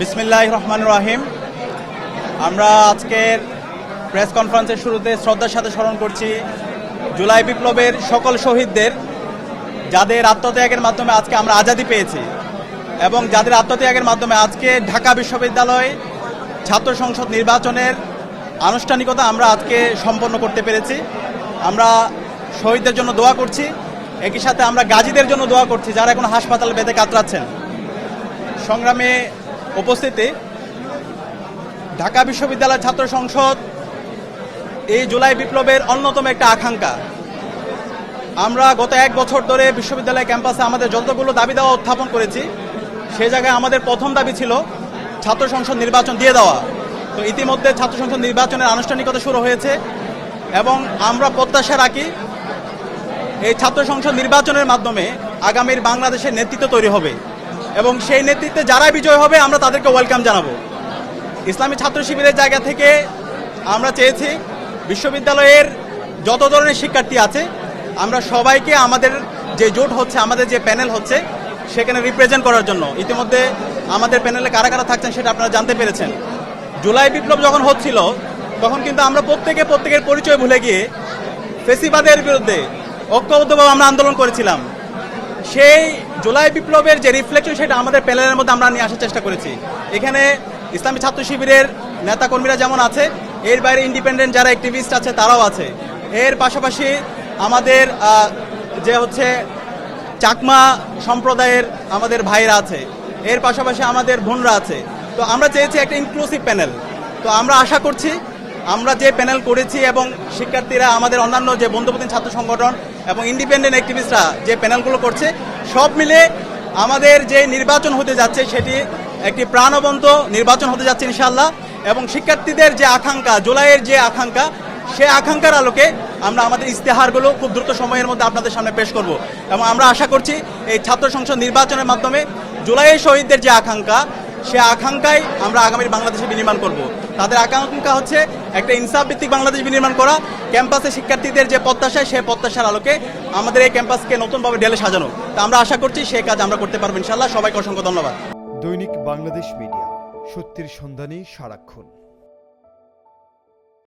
বিসমিল্লাহ রহমান রাহিম আমরা আজকের প্রেস কনফারেন্সের শুরুতে শ্রদ্ধার সাথে স্মরণ করছি জুলাই বিপ্লবের সকল শহীদদের, যাদের আত্মত্যাগের মাধ্যমে আজকে আমরা আজাদি পেয়েছি এবং যাদের আত্মত্যাগের মাধ্যমে আজকে ঢাকা বিশ্ববিদ্যালয় ছাত্র সংসদ নির্বাচনের আনুষ্ঠানিকতা আমরা আজকে সম্পন্ন করতে পেরেছি। আমরা শহীদদের জন্য দোয়া করছি। একই সাথে আমরা গাজীদের জন্য দোয়া করছি, যারা এখন হাসপাতাল বেঁধে কাতরাচ্ছেন। সংগ্রামে উপস্থিতি। ঢাকা বিশ্ববিদ্যালয় ছাত্র সংসদ এই জুলাই বিপ্লবের অন্যতম একটা আকাঙ্ক্ষা। আমরা গত এক বছর ধরে বিশ্ববিদ্যালয় ক্যাম্পাসে আমাদের যতগুলো দাবি দেওয়া উত্থাপন করেছি, সে জায়গায় আমাদের প্রথম দাবি ছিল ছাত্র সংসদ নির্বাচন দিয়ে দেওয়া। তো ইতিমধ্যে ছাত্র সংসদ নির্বাচনের আনুষ্ঠানিকতা শুরু হয়েছে এবং আমরা প্রত্যাশা রাখি এই ছাত্র সংসদ নির্বাচনের মাধ্যমে আগামীর বাংলাদেশের নেতৃত্ব তৈরি হবে। এবং সেই নেতৃত্বে যারা বিজয় হবে, আমরা তাদেরকে ওয়েলকাম জানাব। ইসলামী ছাত্র শিবিরের জায়গা থেকে আমরা চেয়েছি বিশ্ববিদ্যালয়ের যত ধরনের শিক্ষার্থী আছে, আমরা সবাইকে আমাদের যে জোট হচ্ছে, আমাদের যে প্যানেল হচ্ছে, সেখানে রিপ্রেজেন্ট করার জন্য। ইতিমধ্যে আমাদের প্যানেলে কারা কারা থাকছেন সেটা আপনারা জানতে পেরেছেন। জুলাই বিপ্লব যখন হচ্ছিল, তখন কিন্তু আমরা প্রত্যেকে প্রত্যেকের পরিচয় ভুলে গিয়ে ফেসিবাদের বিরুদ্ধে ঐক্যবদ্ধভাবে আমরা আন্দোলন করেছিলাম। সেই জুলাই বিপ্লবের যে রিফ্লেকশন সেটা আমাদের প্যানেলের মধ্যে আমরা নিয়ে আসার চেষ্টা করেছি। এখানে ইসলামী ছাত্র শিবিরের নেতাকর্মীরা যেমন আছে, এর বাইরে ইন্ডিপেন্ডেন্ট যারা অ্যাক্টিভিস্ট আছে তারাও আছে। এর পাশাপাশি আমাদের যে হচ্ছে চাকমা সম্প্রদায়ের আমাদের ভাইরা আছে, এর পাশাপাশি আমাদের বোনরা আছে। তো আমরা চেয়েছি একটা ইনক্লুসিভ প্যানেল। তো আমরা আশা করছি, আমরা যে প্যানেল করেছি এবং শিক্ষার্থীরা, আমাদের অন্যান্য যে বন্ধুপ্রতিম ছাত্র সংগঠন এবং ইন্ডিপেন্ডেন্ট অ্যাক্টিভিস্টরা যে প্যানেলগুলো করছে, সব মিলে আমাদের যে নির্বাচন হতে যাচ্ছে, সেটি একটি প্রাণবন্ত নির্বাচন হতে যাচ্ছে ইনশাল্লাহ এবং শিক্ষার্থীদের যে আকাঙ্ক্ষা, জুলাইয়ের যে আকাঙ্ক্ষা, সে আকাঙ্ক্ষার আলোকে আমরা আমাদের ইস্তেহারগুলো খুব দ্রুত সময়ের মধ্যে আপনাদের সামনে পেশ করব। এবং আমরা আশা করছি এই ছাত্র সংসদ নির্বাচনের মাধ্যমে জুলাইয়ের শহীদদের যে আকাঙ্ক্ষা সে আকাঙ্ক্ষায় আমরা আগামী বাংলাদেশে বিনির্মাণ করব। তাদের আকাঙ্ক্ষা হচ্ছে একটা ইনসাফ ভিত্তিক বাংলাদেশ বিনির্মাণ করা। ক্যাম্পাসে শিক্ষার্থীদের যে প্রত্যাশা সে প্রত্যাশার আলোকে আমাদের এই ক্যাম্পাসকে নতুনভাবে ডেলে সাজানো। তা আমরা আশা করছি সে কাজ আমরা করতে পারব ইনশাল্লাহ সবাইকে অসংখ্য ধন্যবাদ। দৈনিক বাংলাদেশ মিডিয়া, সত্যির সন্ধানে সারাক্ষণ।